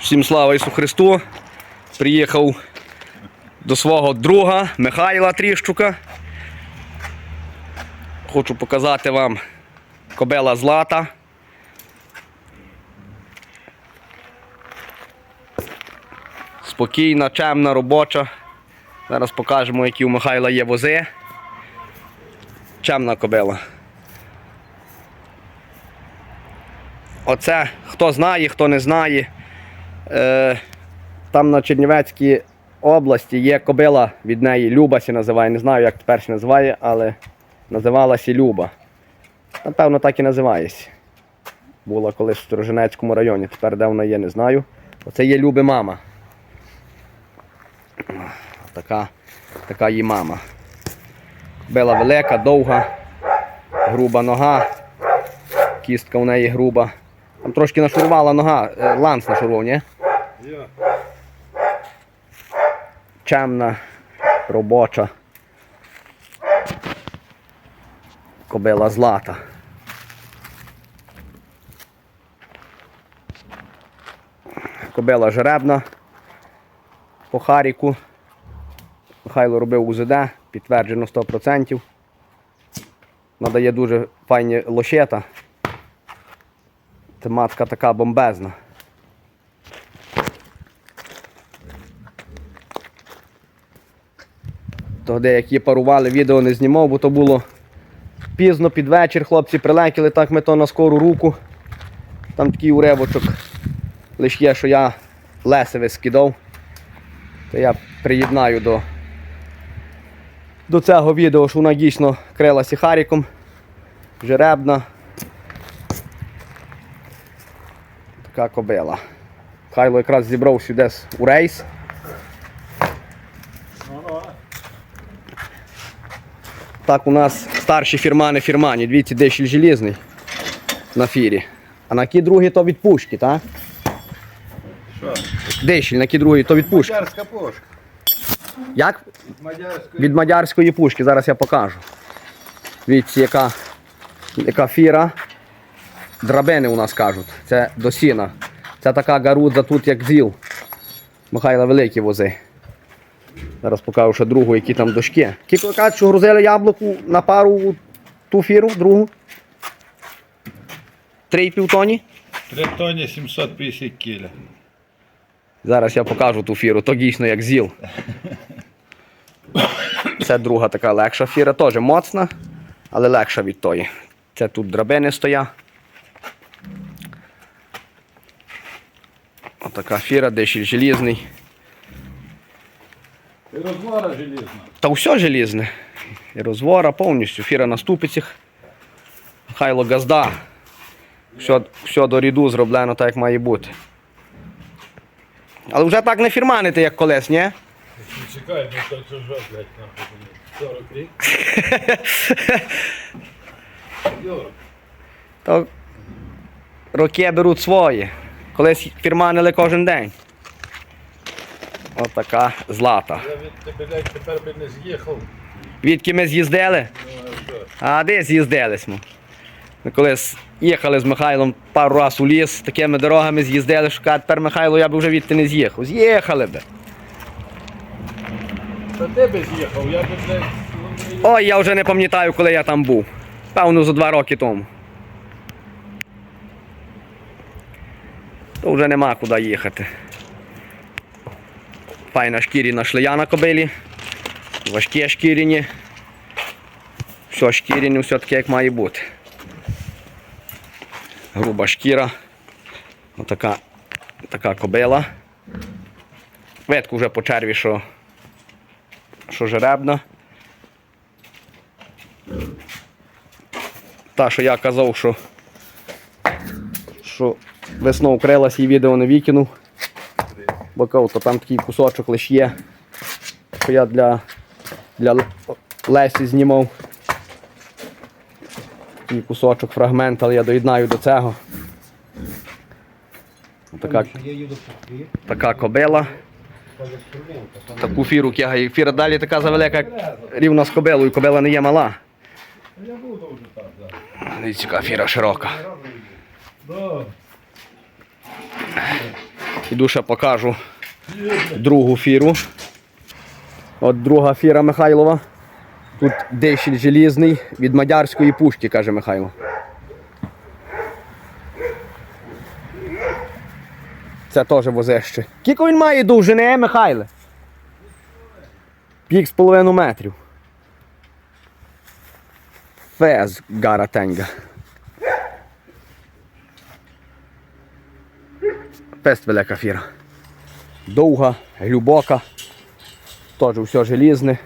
Всім слава Ісу Христу. Приїхав до свого друга Михайла Тріщука. Хочу показати вам кобела злата. Спокійна, чемна, робоча. Зараз покажемо, які у Михайла є вози. Чемна кобила. Оце хто знає, хто не знає. Е, там на Чернівецькій області є кобила від неї Любасі називає. Не знаю, як тепер ще називає, але називалася Люба. Напевно, так і називається. Була колись в Сторожинецькому районі, тепер де вона є, не знаю. Оце є Люби мама. Така, така її мама. Кобила велика, довга, груба нога, кістка у неї груба. Там трошки нашурувала нога, е, ланц нашурував, ні? Чемна, робоча. Кобила злата. Кобила жеребна по Харіку. Михайло робив УЗД, підтверджено 100%. Надає дуже файні лощета. Тематика така бомбезна. То деякі парували, відео не знімав, бо то було пізно під вечір. Хлопці прилетіли, так ми то на скору руку. Там такий уривочок. Лиш є, що я лесеве скидав. То я приєднаю до, до цього відео, що вона дійсно крилася харіком. Жеребна. Така кобила. Хайло якраз зібрав сюди у рейс. Ну, ну. Так у нас старші фірмани фірмані. Дивіться, дешіль желізний на фірі. А на кі другі то від пушки, так? Що? Дешіль, на кі другі то від пушки. Мадярська пушка. Як? Мадярська. Від мадярської пушки, зараз я покажу. Дивіться, яка, яка фіра. Драбини у нас кажуть. Це до сіна. Це така гарудза тут, як зіл. Михайла великі вози. Зараз покажу ще другу, які там дошки. Кажуть, що грузили яблуку на пару ту фіру, другу. Три і пів тоні. Три тоні 750 кіля. Зараз я покажу ту фіру, то дійсно як зіл. Це друга така легша фіра, теж моцна, але легша від тої. Це тут драбини стоять. Отака фіра, дешіль желізний. І розвара желізна. Та все желізне. І розвора повністю, фіра на ступицях. Хайло газда. Все, все до ріду зроблено так, як має бути. Але вже так не фірманите, як колись, ні? Чекай, ну то чужо, блядь, нахуй. 40 рік. То роки беруть свої. Колись фірманили кожен день. От така злата. Я від тебе, тепер би не з'їхав. Відки ми з'їздили? Ну, а де з'їздились ми? Ми колись їхали з Михайлом пару раз у ліс, такими дорогами з'їздили, що каже, тепер Михайло, я б вже відти не з'їхав. З'їхали би. Та ти би з'їхав, я би, блядь, ну, Ой, я вже не пам'ятаю, коли я там був. Певно, за два роки тому. То вже нема куди їхати. Файна шкіряна шлея на кобилі. Важкі шкіряні. Все шкіряні, все таке, як має бути. Груба шкіра. Отака така кобила. Видку вже по черві, що, що жеребна. Та, що я казав, що, що весною вкрилась і відео не викинув. Бо кажу, то там такий кусочок лише є. Що я для, для Лесі знімав. Такий кусочок, фрагмент, але я доєднаю до цього. Така, така кобила. Таку фіру кягає. Фіра далі така завелика, як рівна з кобилою. Кобила не є мала. Дивіться, яка фіра широка. Іду ще покажу другу фіру. От друга фіра Михайлова. Тут дещіль желізний від мадярської пушки, каже Михайло. Це теж возище. Скільки він має довжини, Михайле? Пік з половину метрів. Фез гаратенга. Пест велика фіра. Довга, глибока. Теж все желізне.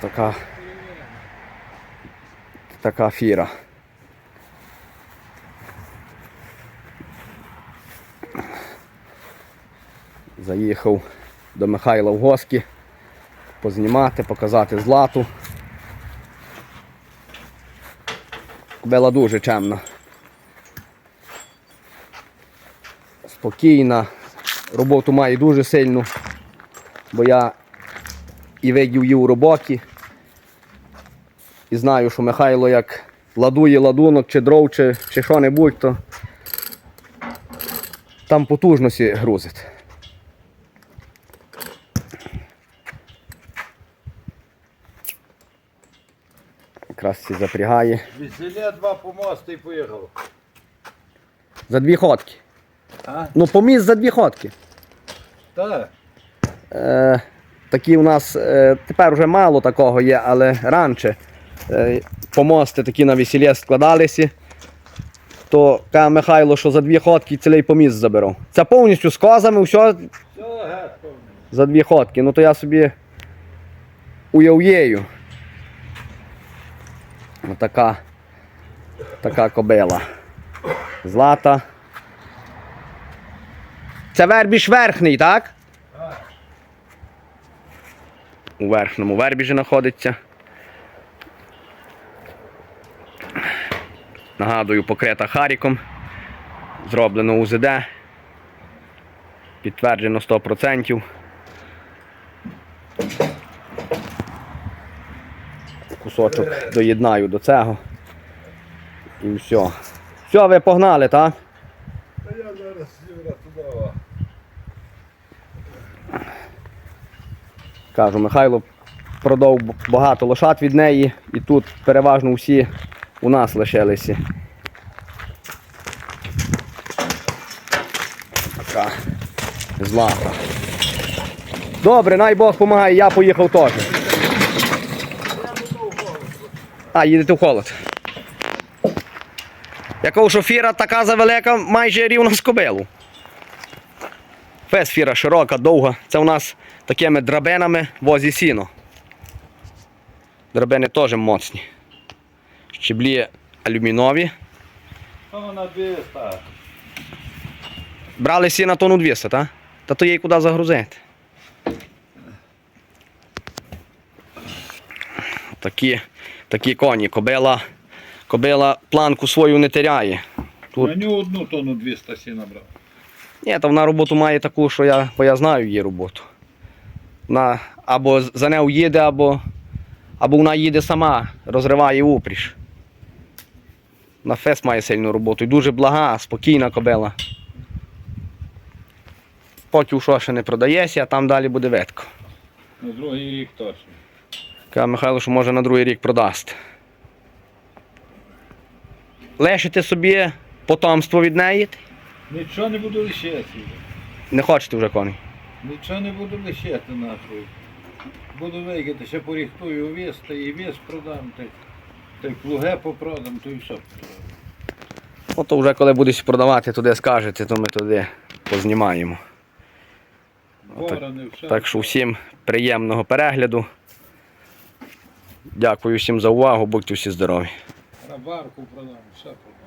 Така. Така фіра. Заїхав до Михайла в гості познімати, показати злату. Кобила дуже чемна. Спокійна. Роботу має дуже сильну, бо я і видів її у роботі. І знаю, що Михайло як ладує ладунок чи дров, чи, чи що-небудь, то там потужності грузить. Якраз всі запрягає. Веселя два помости і поїхав. За дві ходки. А? Ну, поміст за дві ходки. Так. Е, такі у нас е, тепер вже мало такого є, але раніше е, помости такі на весілля складалися. То каже Михайло, що за дві ходки цілий поміст заберу. Це повністю з козами, все Все геть за дві ходки. Ну то я собі уяв'єю. Така, така кобила. Злата. Це вербіж верхній, так? Так. У верхньому вербіжі знаходиться. Нагадую, покрита харіком. Зроблено УЗД. Підтверджено 100%. Кусочок доєднаю до цього. І все. Все, ви погнали, так? Та я зараз туди. Кажу, Михайло продав багато лошад від неї, і тут переважно всі у нас лишилися. Така злата. Добре, най Бог допомагає, я поїхав теж. А, їдете в холод. Якого що фіра така завелика, майже рівна з кобилу. Фес фіра широка, довга. Це у нас такими драбинами возі сіно. Драбини теж моцні. Щеблі алюмінові. Вона біста. Брали сіна тонну 200, так? Та то їй куди загрузити. Такі, такі коні. Кобила, кобила планку свою не теряє. Тут- Мені одну тонну 200 сіна брав. Ні, та вона роботу має таку, що я, бо я знаю її роботу. Вона або за нею їде, або, або вона їде сама, розриває упріж. На фест має сильну роботу. І дуже блага, спокійна кобила. Поки що ще не продається, а там далі буде ветко. На другий рік точно. Каже Михайло, що може на другий рік продасть. Лишите собі потомство від неї? Нічого не буду лишити. Не хочете вже коней. Нічого не буду лишити нахуй. Буду викидати, ще поріхтую вес, та і вес продам, та, та й плуге попродам, то і все. Ну, то вже коли будеш продавати, туди скажете, то ми туди познімаємо. Борони, все. Так що всім приємного перегляду. Дякую всім за увагу, будьте всі здорові. Рабарку продам, все продам.